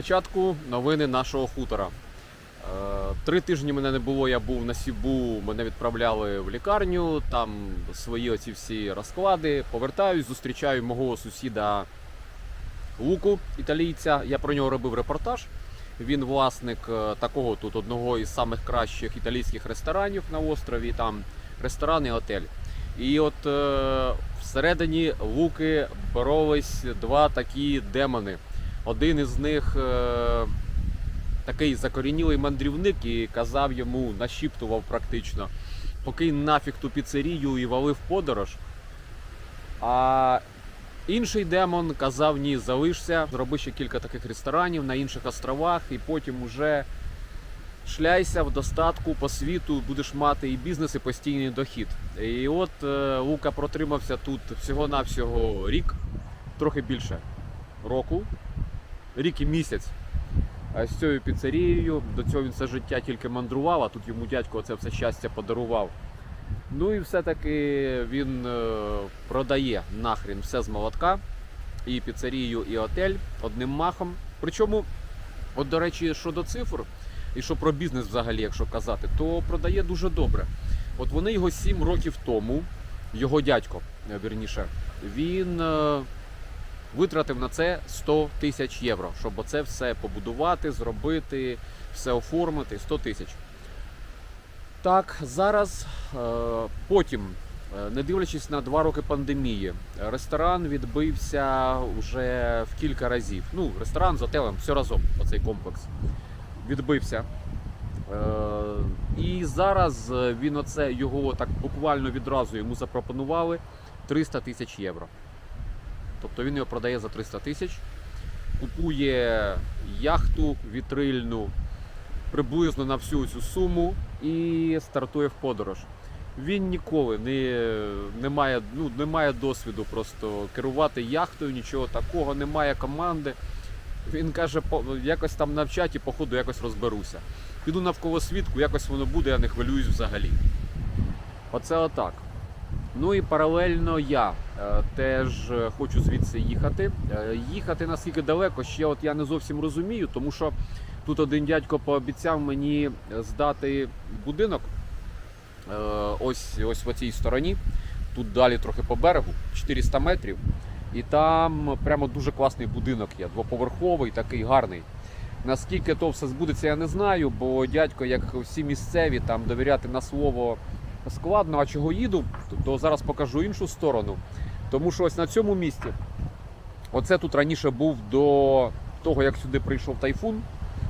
Спочатку новини нашого хутора. Е, Три тижні мене не було, я був на Сібу, мене відправляли в лікарню, там свої оці всі розклади. Повертаюсь, зустрічаю мого сусіда Луку, італійця. Я про нього робив репортаж. Він власник е, такого тут одного із самих кращих італійських ресторанів на острові. Там ресторан і готель. І от е, всередині Луки боролись два такі демони. Один із них е, такий закорінілий мандрівник і казав йому, нашіптував практично, покинь нафіг ту піцерію і вали в подорож. А інший демон казав: ні, залишся, зроби ще кілька таких ресторанів на інших островах, і потім уже шляйся в достатку по світу, будеш мати і бізнес, і постійний дохід. І от е, Лука протримався тут всього-навсього рік, трохи більше року, рік і місяць. З цією піцерією до цього він все життя тільки мандрував, а тут йому дядько це все щастя подарував. Ну і все-таки він е, продає нахрін все з молотка. І піцерію, і отель одним махом. Причому, от до речі, щодо цифр, і що про бізнес взагалі, якщо казати, то продає дуже добре. От вони його 7 років тому, його дядько, е, вірніше, він е, витратив на це 100 тисяч євро, щоб оце все побудувати, зробити, все оформити. 100 тисяч. Так, зараз е, потім, е, не дивлячись на два роки пандемії, ресторан відбився вже в кілька разів. Ну, ресторан з отелем все разом, оцей комплекс відбився. Е, і зараз він оце його так буквально відразу йому запропонували 300 тисяч євро. Тобто він його продає за 300 тисяч, купує яхту вітрильну приблизно на всю цю суму і стартує в подорож. Він ніколи не, не, має, ну, не має досвіду просто керувати яхтою, нічого такого, немає команди. Він каже, «По- якось там навчать і по ходу якось розберуся. Піду навколо світку, якось воно буде, я не хвилююсь взагалі. Оце отак. Ну і паралельно я е, теж е, хочу звідси їхати. Е, їхати наскільки далеко, ще от я не зовсім розумію, тому що тут один дядько пообіцяв мені здати будинок ось, ось в цій стороні. Тут далі трохи по берегу, 400 метрів. І там прямо дуже класний будинок є, двоповерховий, такий гарний. Наскільки то все збудеться, я не знаю, бо дядько, як всі місцеві, там довіряти на слово складно. А чого їду, то- зараз покажу іншу сторону. Тому що ось на цьому місці, оце тут раніше був до того, як сюди прийшов тайфун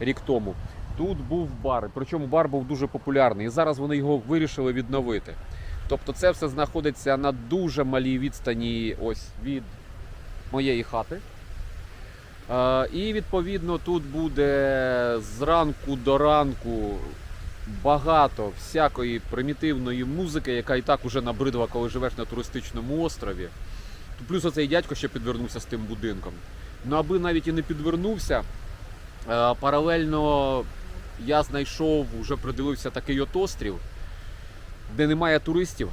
рік тому. Тут був бар, причому бар був дуже популярний. І зараз вони його вирішили відновити. Тобто це все знаходиться на дуже малій відстані ось від моєї хати. Е, І відповідно тут буде зранку до ранку багато всякої примітивної музики, яка і так уже набридла, коли живеш на туристичному острові. Плюс оцей дядько ще підвернувся з тим будинком. Ну аби навіть і не підвернувся, е, паралельно я знайшов, вже придивився такий от острів, де немає туристів,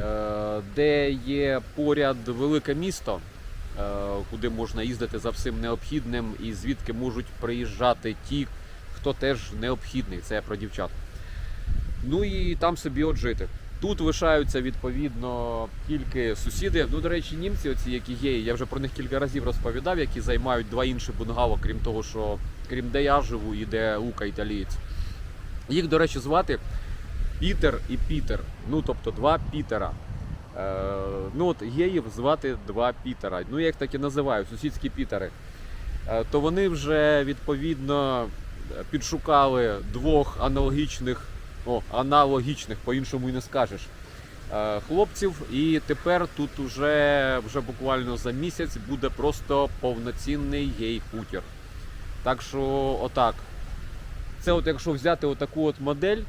е, де є поряд велике місто, е, куди можна їздити за всім необхідним, і звідки можуть приїжджати ті, хто теж необхідний. Це я про дівчат. Ну і там собі от жити. Тут лишаються відповідно тільки сусіди. Ну, до речі, німці, оці які є, я вже про них кілька разів розповідав, які займають два інші бунгало, крім того, що крім де я живу і де Лука італієць. Їх, до речі, звати Пітер і Пітер. Ну, тобто два Пітера. Е, ну от геїв звати два Пітера. Ну, я їх так і називаю, сусідські Пітери. Е, то вони вже відповідно підшукали двох аналогічних, о, аналогічних, по-іншому і не скажеш, е, хлопців. І тепер тут уже, вже буквально за місяць буде просто повноцінний гей-хутір. Так що, отак. Це от якщо взяти отаку от модель,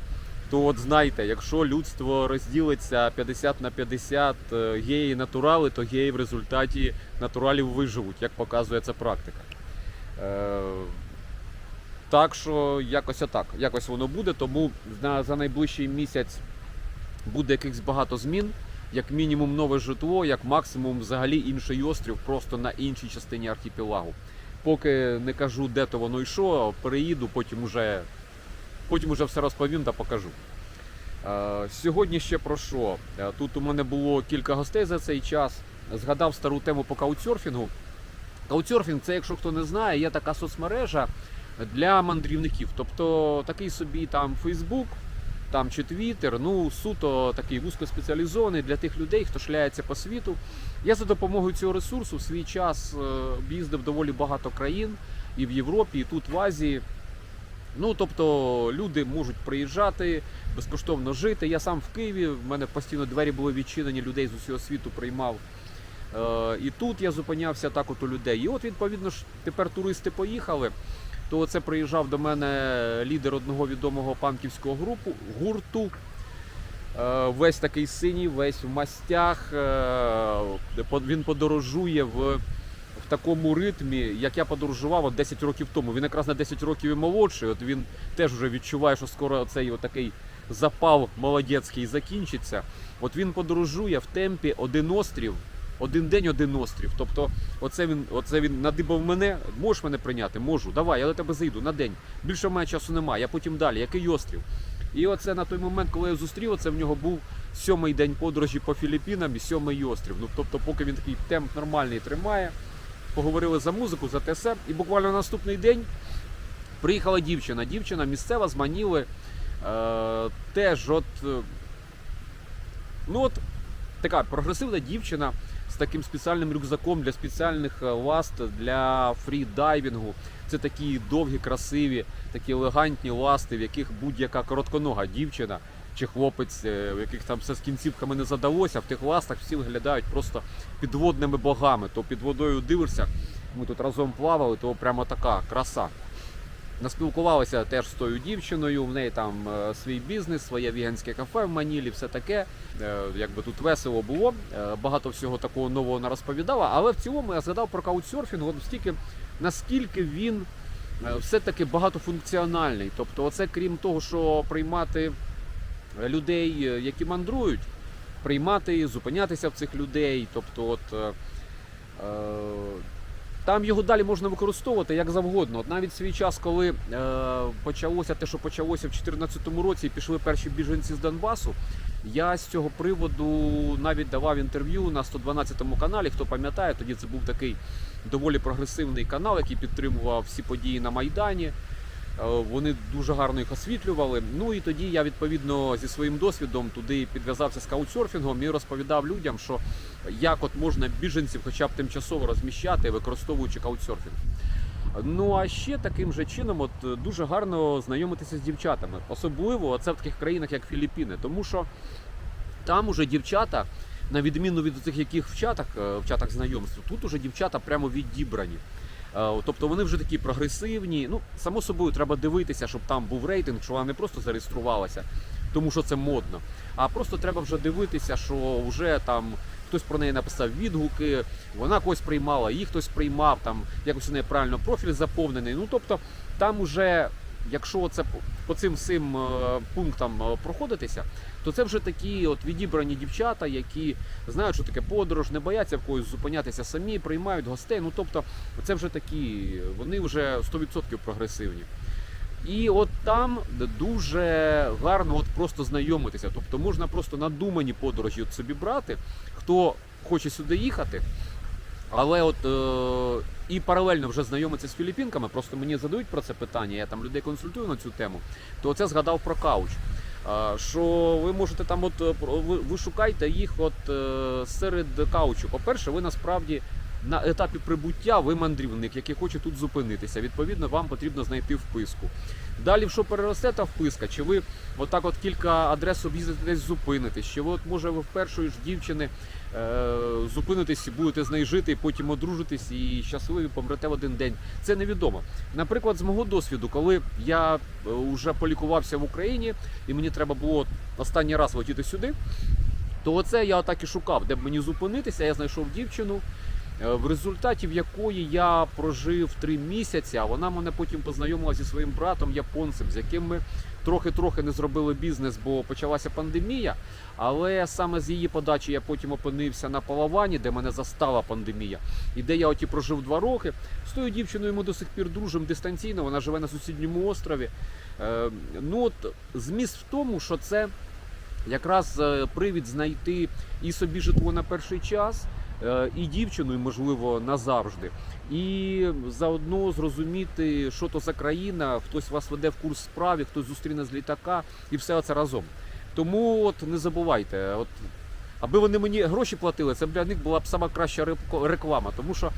то от знайте, якщо людство розділиться 50 на 50 е, геї натурали, то геї в результаті натуралів виживуть, як показує ця практика. Так що якось отак, якось воно буде, тому за найближчий місяць буде якихось багато змін. Як мінімум нове житло, як максимум взагалі інший острів, просто на іншій частині архіпелагу. Поки не кажу, де то воно йшло, переїду, потім уже, потім уже все розповім та покажу. Е, Сьогодні ще про що? Е, Тут у мене було кілька гостей за цей час. Згадав стару тему по каутсерфінгу. Каутсерфінг це, якщо хто не знає, є така соцмережа для мандрівників. Тобто такий собі там Фейсбук, там чи Твіттер, ну суто такий вузькоспеціалізований для тих людей, хто шляється по світу. Я за допомогою цього ресурсу в свій час е, об'їздив доволі багато країн і в Європі, і тут в Азії. Ну, тобто люди можуть приїжджати, безкоштовно жити. Я сам в Києві, в мене постійно двері були відчинені, людей з усього світу приймав. Е, і тут я зупинявся так от у людей. І от, відповідно ж, тепер туристи поїхали. То це приїжджав до мене лідер одного відомого панківського групу, гурту. Е, Весь такий синій, весь в мастях. е, Він подорожує в, в такому ритмі, як я подорожував от 10 років тому. Він якраз на 10 років і молодший. От він теж вже відчуває, що скоро цей такий запал молодецький закінчиться. От він подорожує в темпі один острів, один день, один острів. Тобто, оце він, оце він надибав мене. Можеш мене прийняти? Можу. Давай, я до тебе зайду на день. Більше в мене часу немає. Я потім далі. Який острів? І оце на той момент, коли я зустрів, це в нього був сьомий день подорожі по Філіппінам і сьомий острів. Ну тобто, поки він такий темп нормальний тримає, поговорили за музику, за все. І буквально наступний день приїхала дівчина. Дівчина місцева з Маніли. Е, теж от, е, ну от така прогресивна дівчина з таким спеціальним рюкзаком для спеціальних е, ласт для фрідайвінгу. Це такі довгі, красиві, такі елегантні ласти, в яких будь-яка коротконога дівчина чи хлопець, е, в яких там все з кінцівками не задалося, в тих ластах всі виглядають просто підводними богами. То під водою дивишся, ми тут разом плавали, то прямо така краса. Наспілкувалися теж з тою дівчиною. В неї там е, свій бізнес, своє віганське кафе в Манілі, все таке. Е, якби тут весело було. Е, багато всього такого нового вона розповідала. Але в цілому я згадав про каутсерфінг, от стільки, наскільки він все-таки багатофункціональний. Тобто, оце крім того, що приймати людей, які мандрують, приймати, зупинятися в цих людей. Тобто, от. Там його далі можна використовувати як завгодно. От навіть свій час, коли е, почалося те, що почалося в 2014 році, і пішли перші біженці з Донбасу. Я з цього приводу навіть давав інтерв'ю на 112 каналі. Хто пам'ятає, тоді це був такий доволі прогресивний канал, який підтримував всі події на Майдані. Е, Вони дуже гарно їх освітлювали. Ну і тоді я відповідно зі своїм досвідом туди підв'язався з каутсерфінгом і розповідав людям, що як от можна біженців хоча б тимчасово розміщати, використовуючи каутсерфінг. Ну а ще таким же чином, от дуже гарно знайомитися з дівчатами, особливо це в таких країнах, як Філіппіни, тому що там уже дівчата, на відміну від тих, яких в чатах, е, в чатах знайомств, тут уже дівчата прямо відібрані. Е, Тобто вони вже такі прогресивні. Ну, само собою, треба дивитися, щоб там був рейтинг, що вона не просто зареєструвалася, тому що це модно. А просто треба вже дивитися, що вже там хтось про неї написав відгуки, вона когось приймала, її хтось приймав, там якось у неї правильно профіль заповнений. Ну тобто там уже, якщо це по- цим всім е, пунктам е, проходитися, то це вже такі от відібрані дівчата, які знають, що таке подорож, не бояться в когось зупинятися самі, приймають гостей. Ну тобто, це вже такі, вони вже 100% прогресивні. І от там дуже гарно от просто знайомитися. Тобто можна просто надумані подорожі от собі брати, хто хоче сюди їхати. Але от е, і паралельно вже знайомиться з філіппінками, просто мені задають про це питання, я там людей консультую на цю тему, то це згадав про кауч. Е, що ви можете там, от е, ви, шукаєте їх от е, серед каучу. По-перше, ви насправді на етапі прибуття ви мандрівник, який хоче тут зупинитися. Відповідно, вам потрібно знайти вписку. Далі, в що переросте та вписка, чи ви отак от кілька адрес об'їздите десь зупинитесь, чи ви от може ви в першої ж дівчини е, зупинитесь і будете з нею жити, і потім одружитесь і щасливі помрете в один день. Це невідомо. Наприклад, з мого досвіду, коли я вже полікувався в Україні, і мені треба було останній раз летіти сюди, то оце я так і шукав, де б мені зупинитися. Я знайшов дівчину, е, в результаті в якої я прожив три місяці, а вона мене потім познайомила зі своїм братом японцем, з яким ми трохи-трохи не зробили бізнес, бо почалася пандемія. Але саме з її подачі я потім опинився на Палавані, де мене застала пандемія, і де я оті прожив два роки. З тою дівчиною ми до сих пір дружимо дистанційно. Вона живе на сусідньому острові. Е, ну от зміст в тому, що це якраз е, привід знайти і собі житло на перший час, е, і дівчину, і, можливо, назавжди. І заодно зрозуміти, що то за країна, хтось вас веде в курс справі, хтось зустріне з літака, і все це разом. Тому от не забувайте, от аби вони мені гроші платили, це для них була б сама краща реклама. Тому що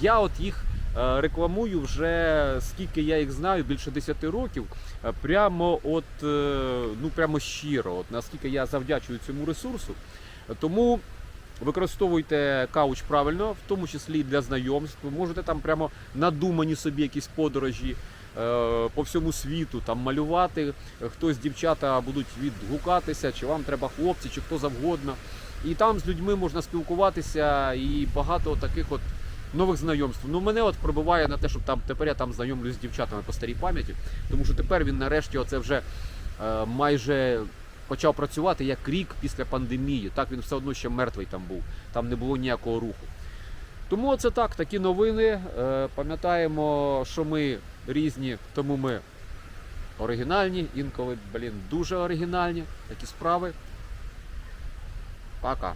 я от їх е, рекламую вже скільки я їх знаю, більше 10 років. е, Прямо от е, ну прямо щиро, от наскільки я завдячую цьому ресурсу. Тому використовуйте кауч правильно, в тому числі для знайомств. Ви можете там прямо надумані собі якісь подорожі е, по всьому світу там малювати. Хтось дівчата будуть відгукатися, чи вам треба хлопці, чи хто завгодно. І там з людьми можна спілкуватися, і багато таких от нових знайомств. Ну мене от пробиває на те, щоб там тепер я там знайомлюсь з дівчатами по старій пам'яті, тому що тепер він нарешті оце вже е, майже почав працювати як рік після пандемії. Так він все одно ще мертвий там був, там не було ніякого руху. Тому це так, такі новини. Е, Пам'ятаємо, що ми різні, тому ми оригінальні, інколи, блін, дуже оригінальні. Такі справи. Пока.